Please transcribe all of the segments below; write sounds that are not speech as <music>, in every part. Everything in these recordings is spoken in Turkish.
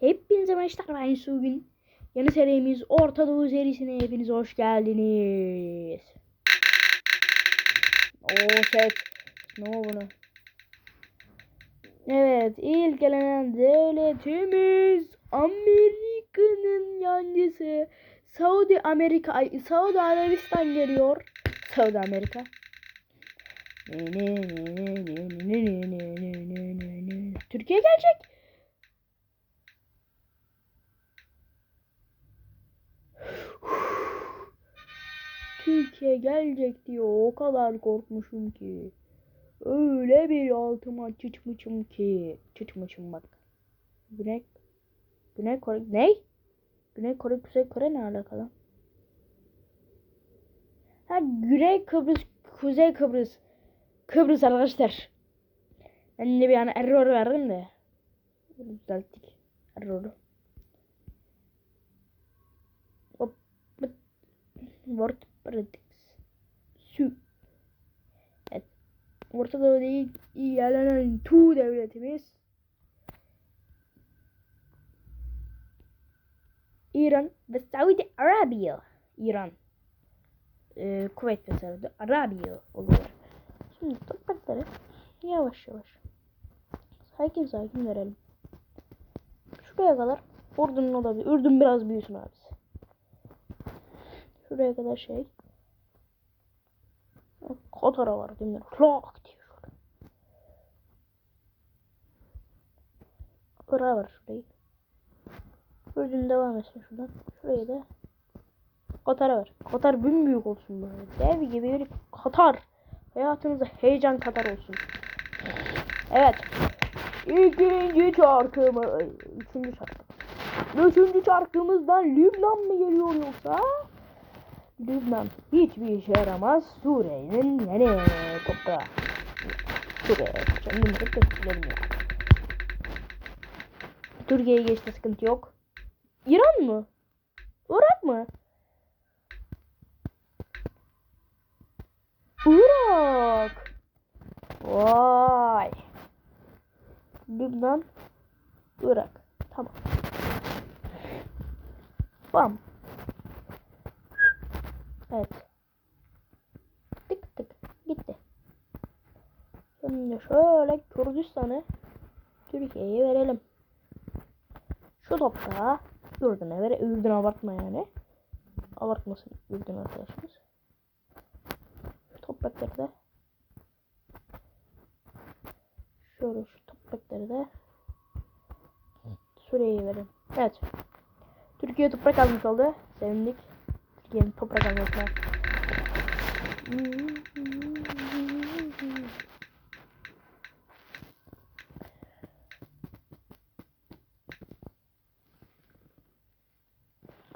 Hepinize merhabalar ben Sugün. Yeni serimiz Orta Doğu serisine hepiniz hoş geldiniz. Oo set. Ne oldu buna? Evet ilk gelen devletimiz Amerika'nın yancısı Saudi Amerika Saudi Arabistan geliyor. Saudi Amerika. Türkiye gelecek diye o kadar korkmuşum ki. Öyle bir altıma çıçmışım ki. Çıçmışım bak. Güney Güney Kore ne? Güney Kore Kuzey Kore ne alakalı? Ha Güney Kıbrıs Kuzey Kıbrıs Kıbrıs arkadaşlar. Ben de bir an error verdim de. Düzelttik error'u. Hop. Word Predicts. Su. Evet. Orta Doğu'da iyi, iyi yerlenen Tu devletimiz. İran ve Saudi Arabiya. İran. Ee, Kuveyt ve Saudi Arabiya oluyor. Şimdi toprakları yavaş yavaş sakin sakin verelim. Şuraya kadar Ürdün'ün olabilir. Ürdün biraz büyüsün abisi. Şuraya kadar şey. Katara var değil mi? Klak diye şurada. Kıra var şurayı. Ürdün devam etsin şuradan. Şuraya da Katar var. Katar büyük olsun böyle. Dev gibi bir Katar. Hayatınıza heyecan Katar olsun. Evet. İkinci çarkımız. Üçüncü çarkımız. Üçüncü çarkımızdan Lübnan mı geliyor yoksa? Lübnan hiçbir işe yaramaz. Suriye'nin yeni toprağı. Suriye. Kendimizi gösterelim ya. Türkiye'ye geçti sıkıntı yok. İran mı? Irak mı? Irak. Vay. Lübnan. Irak. Tamam. Bam. Evet. Tık tık. Gitti. Şimdi şöyle Kürdistan'ı Türkiye'ye verelim. Şu toprağı Ürdün'e ver. Ürdün abartma yani. Abartmasın Ürdün arkadaşımız. Şu toprakları da şöyle şu toprakları da Suriye'ye verelim. Evet. Türkiye toprak almış oldu. Sevindik. Türkiye'nin toprak almasına.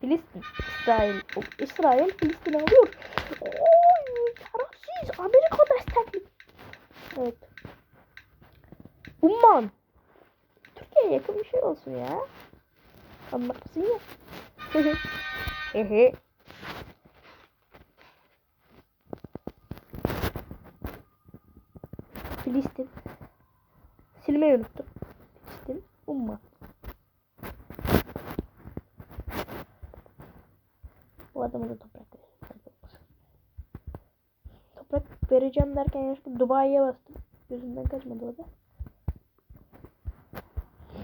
Filistin, İsrail, İsrail Filistin alıyor. Oy, şerefsiz. Amerika destekli. Evet. Umman. Türkiye'ye yakın bir şey olsun ya. Anlarsın ya. Ehe. Filistin. Silmeyi unuttum. Filistin. Umman. Bu adama da toprak. Toprak vereceğim derken yanlışlıkla Dubai'ye bastım. Gözümden kaçmadı o da.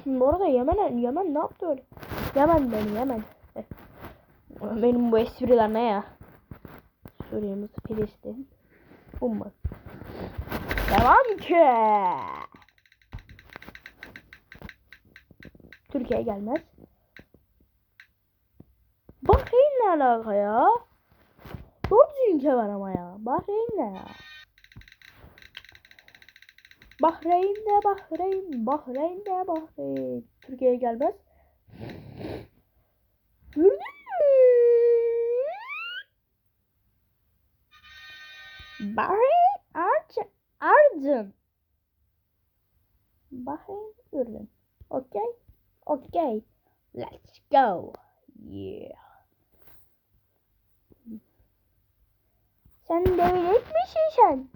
Bu arada Yemen, Yemen ne yaptı öyle? Yemen beni Yemen. Eh. Benim bu espriler ne ya? Suriye'miz Filistin. Umman. Devam ki. Türkiye gelmez. Bahreyn ne alaka ya? Dört ülke var ama ya. Bahreyn ne ya? Bahreyn de Bahreyn, Bahreyn de Bahreyn. Türkiye'ye gelmez. Gördün mü? Bahreyn, Ardın. Bahreyn, Ürdün. Okay? Okay. Let's go. Yeah. Sen devlet misin sen?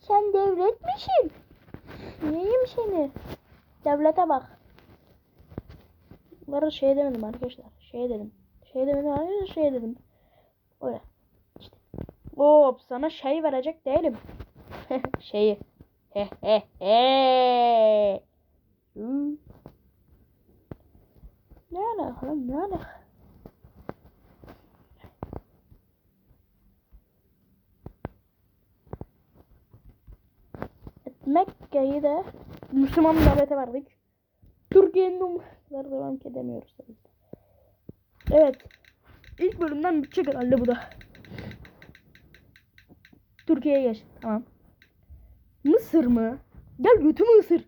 Sen devlet misin? Yiyeyim seni. Devlete bak. Bunları şey demedim arkadaşlar. Şey dedim. Şey demedim arkadaşlar şey dedim. Öyle. Hop sana şey verecek değilim. <laughs> Şeyi. He he he. Ne alaka lan ne alaka? Mekke'yi de Müslüman devlete verdik. Türkiye'nin umutları devam edemiyoruz tabii. Evet. İlk bölümden bitecek herhalde bu da. Türkiye'ye geç. Tamam. Mısır mı? Gel götümü ısır.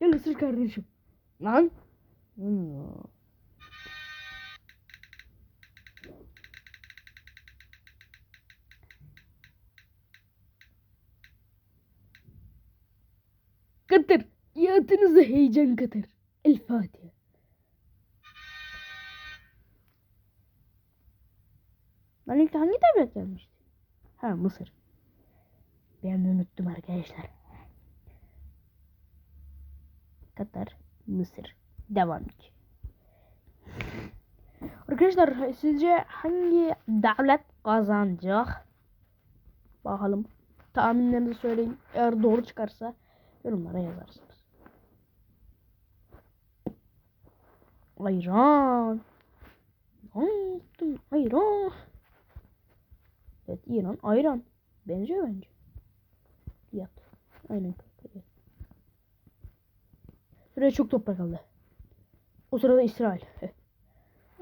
Gel ısır kardeşim. Lan. Katır. Hayatınıza heyecan katır. El Fatiha. Ben ilk hangi devlet gelmişti? Ha Mısır. Ben unuttum arkadaşlar. Katar, Mısır. Devam ki. Arkadaşlar sizce hangi devlet kazanacak? Bakalım. Tahminlerinizi söyleyin. Eğer doğru çıkarsa yorumlara yazarsınız. Ayran. Unuttum. Ayran. Evet İran ayran. Benziyor bence. Yat. Aynen kanka. Şuraya çok toprak aldı. O sırada İsrail.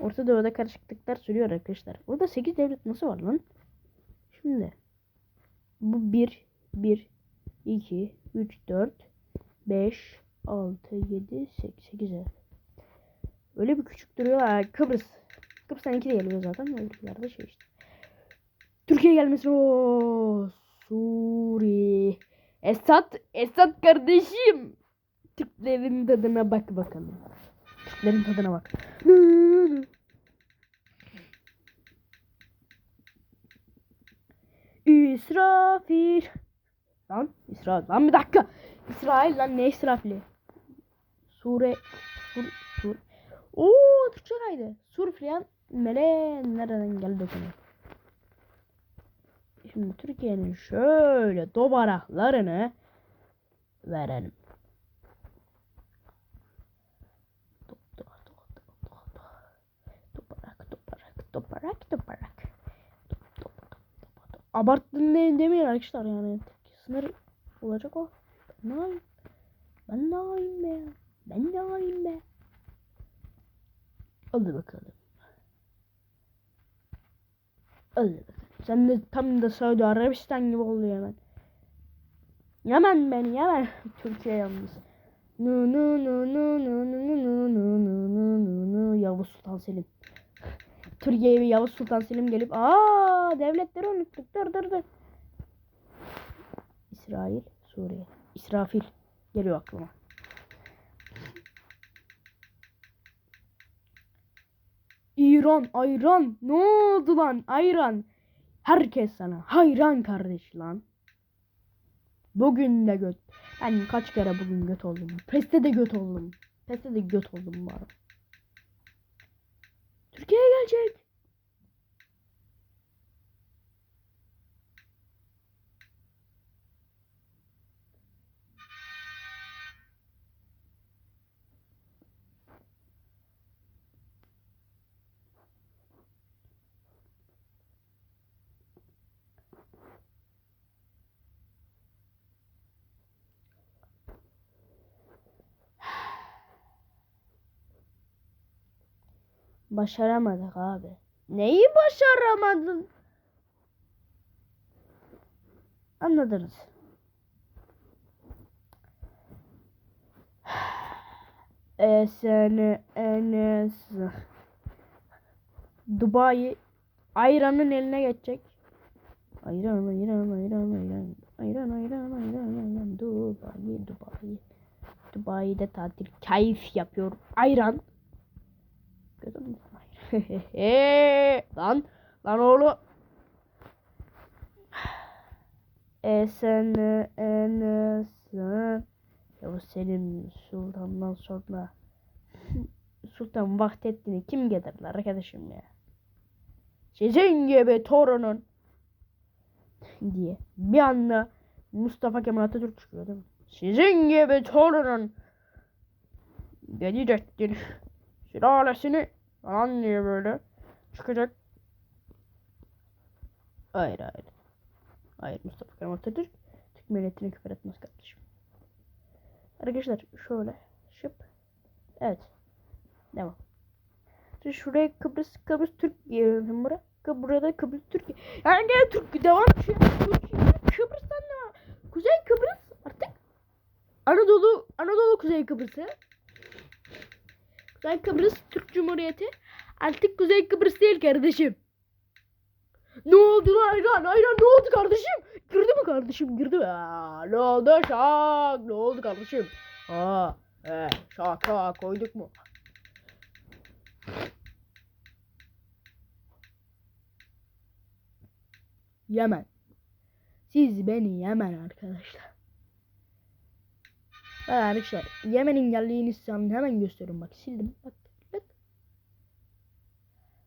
Orta Doğu'da karışıklıklar sürüyor arkadaşlar. Burada 8 devlet nasıl var lan? Şimdi. Bu 1, 1, 2, 3, 4, 5, 6, 7, 8, 8 evet. Öyle bir küçük duruyor. Ha, Kıbrıs. Kıbrıs'tan iki de geliyor zaten. Öbürlerde şey işte. Türkiye gelmesin. Oo, Suriye. Esat, Esat kardeşim. Türklerin tadına bak bakalım. Türklerin tadına bak. İsrafil. Lan İsrail. Lan bir dakika. İsrail lan ne İsrafili? Sure. Sur. Sur. Oo Türkçe kaydı. Sur filan. Mele nereden geldi konu? Şimdi Türkiye'nin şöyle dobaraklarını verelim. Toparak, toparak. Abarttın ne demeyin arkadaşlar yani. Sınır olacak o. Ben de alayım. Ben de alayım be. Ben de alayım be. Hadi bakalım. Hadi bakalım. Sen de tam da Saudi Arabistan gibi oluyor hemen. Yemen beni yemen. Türkiye yalnız. Nu nu nu nu nu nu nu nu nu nu nu nu Yavuz Sultan Selim. Türkiye'ye bir Yavuz Sultan Selim gelip aa devletleri unuttuk dur dur dur. İsrail, Suriye. İsrafil geliyor aklıma. İran, ayran. Ne oldu lan? Ayran. Herkes sana hayran kardeş lan. Bugün de göt. Ben kaç kere bugün göt oldum. Peste de göt oldum. Peste de göt oldum bu arada. Türkiye'ye gelecek. Başaramadık abi. Neyi başaramadın? Anladınız. <sighs> Esene enes. Dubai ayranın eline geçecek. Ayran ayran ayran ayran. Ayran ayran ayran ayran. Dubai Dubai. Dubai'de tatil keyif yapıyor. Ayran. Mü? <laughs> lan lan oğlu. Esen enesin Ya senin sultandan sonra Sultan Vahdettin'i kim getirdi arkadaşım ya? Sizin gibi torunun diye bir anda Mustafa Kemal Atatürk çıkıyor değil mi? Sizin gibi torunun gelecektir sülalesini falan diye böyle çıkacak. Hayır hayır. Hayır Mustafa Kemal Atatürk Türk milletine küfür etmez kardeşim. Arkadaşlar şöyle şıp. Evet. Devam. Şimdi şuraya Kıbrıs Kıbrıs Türk yiyelim buraya. Burada Kıbrıs Türk. Yani gene Türk devam. Türkiye Kıbrıs'tan devam. Kuzey Kıbrıs artık Anadolu Anadolu Kuzey Kıbrıs'ı. Kuzey Kıbrıs Türk Cumhuriyeti artık Kuzey Kıbrıs değil kardeşim. Ne oldu lan ayran? Ayran ne oldu kardeşim? Girdi mi kardeşim? Girdi mi? Aa, ne oldu şak? Ne oldu kardeşim? Aa, he, şak şak koyduk mu? Yemen. Siz beni Yemen arkadaşlar. Bak arkadaşlar Yemen'in geldiğini size hemen gösteriyorum bak sildim bak bak.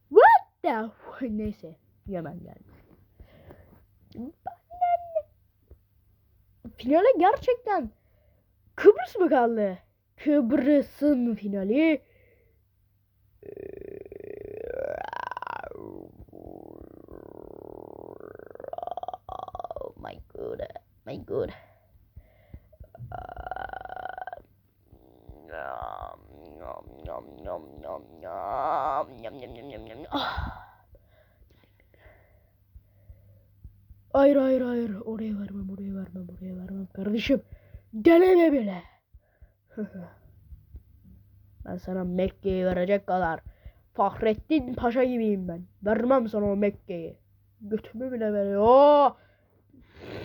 What the neyse Yemen geldi. Finale gerçekten Kıbrıs mı kaldı? Kıbrıs'ın finali. Oh my god, my god. Hayır hayır hayır oraya vermem oraya vermem oraya vermem kardeşim. Deneme bile. <laughs> Ben sana Mekke'yi verecek kadar Fahrettin Paşa gibiyim ben. Vermem sana o Mekke'yi. Götümü bile veriyor.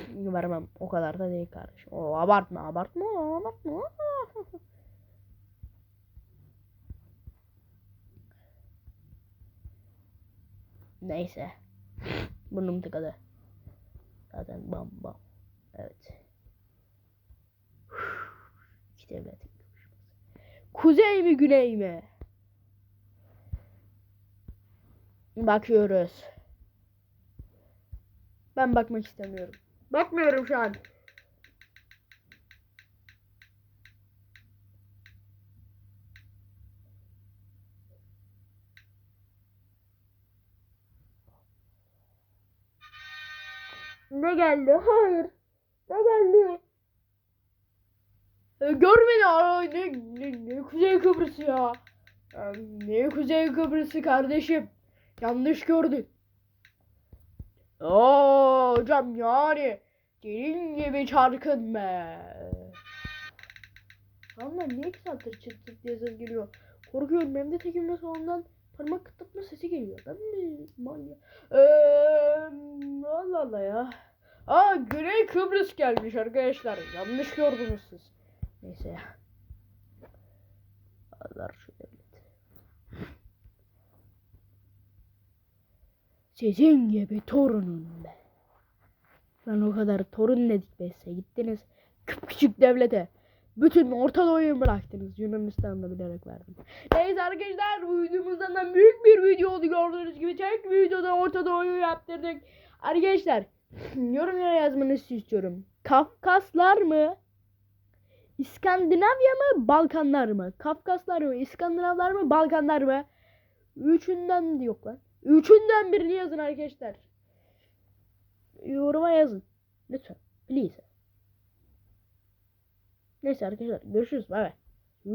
Vermem. O kadar da değil kardeşim. O abartma abartma abartma. <laughs> Neyse. Burnum tıkadı. Zaten bam bam. Evet. Devletin kavuşması. Kuzey mi güney mi? Bakıyoruz. Ben bakmak istemiyorum. Bakmıyorum şu an. Ne geldi? Hayır. Ne geldi? E, görmedi. Aa, ne, ne, ne Kuzey Kıbrıs'ı ya. Ne Kuzey Kıbrıs'ı kardeşim. Yanlış gördün. Oo hocam yani. Gelin gibi çarkınma. Valla niye iki saattir çıt çıt diye ses geliyor. Korkuyorum hem de tekin ve sonundan parmak kıtlatma sesi geliyor. Ben mi manyak? Eee Allah Allah ya. Aa Güney Kıbrıs gelmiş arkadaşlar. Yanlış gördünüz siz. Neyse. Allah şu devlet. Sizin gibi torunum be. Lan o kadar torun dedik be size. Gittiniz küçük devlete. Bütün Orta Doğu'yu bıraktınız. Yunanistan'da bilerek verdim. Neyse arkadaşlar bu videomuzdan da büyük bir video oldu gördüğünüz gibi. Tek videoda Orta Doğu'yu yaptırdık. Arkadaşlar <clears throat> yorumlara yazmanızı istiyorum. Kafkaslar mı? İskandinavya mı? Balkanlar mı? Kafkaslar mı? İskandinavlar mı? Balkanlar mı? Üçünden de yok lan. Üçünden birini yazın arkadaşlar. Yoruma yazın. Lütfen. Please. Neyse arkadaşlar görüşürüz. Bay bay.